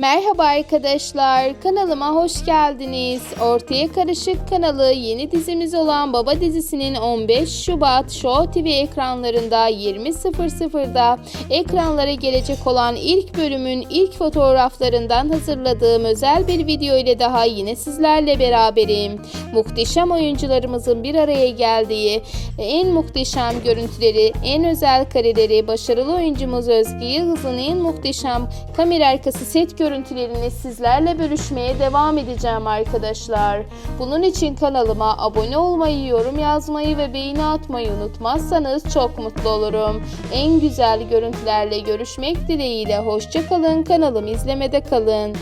Merhaba arkadaşlar, kanalıma hoş geldiniz. Ortaya Karışık kanalı yeni dizimiz olan Baba dizisinin 15 Şubat Show TV ekranlarında 20.00'da ekranlara gelecek olan ilk bölümün ilk fotoğraflarından hazırladığım özel bir video ile daha yine sizlerle beraberim. Muhteşem oyuncularımızın bir araya geldiği en muhteşem görüntüleri, en özel kareleri, başarılı oyuncumuz Özge Yıldız'ın en muhteşem kamera arkası set görüntülerini sizlerle bölüşmeye devam edeceğim arkadaşlar. Bunun için kanalıma abone olmayı, yorum yazmayı ve beğeni atmayı unutmazsanız çok mutlu olurum. En güzel görüntülerle görüşmek dileğiyle hoşçakalın kanalımı izlemede kalın.